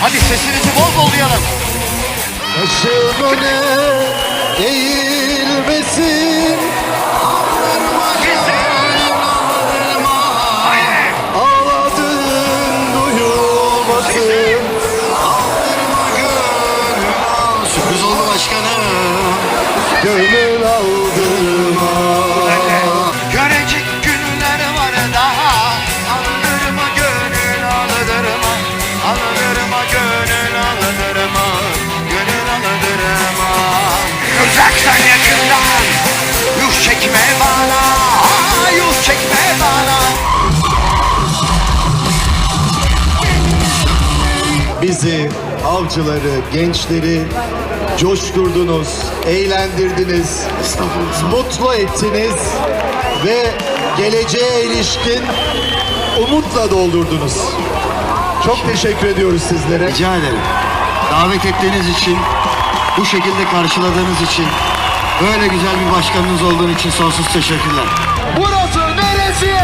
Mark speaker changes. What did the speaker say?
Speaker 1: Hadi sesinizi bol bol duyalım.
Speaker 2: Başım öne eğilmesin
Speaker 1: Sürpriz oldu başkanım.
Speaker 2: Gönül
Speaker 1: Aldırma gönül aldırma. Gönül aldırma. Uzaktan yakından. Yuh çekme bana. Yuh çekme bana.
Speaker 2: Bizi, avcıları, gençleri coşturdunuz, eğlendirdiniz, mutlu ettiniz ve geleceğe ilişkin umutla doldurdunuz. Çok teşekkür ediyoruz sizlere.
Speaker 1: Rica ederim. Davet ettiğiniz için, bu şekilde karşıladığınız için, böyle güzel bir başkanınız olduğun için sonsuz teşekkürler.
Speaker 2: Burası neresi?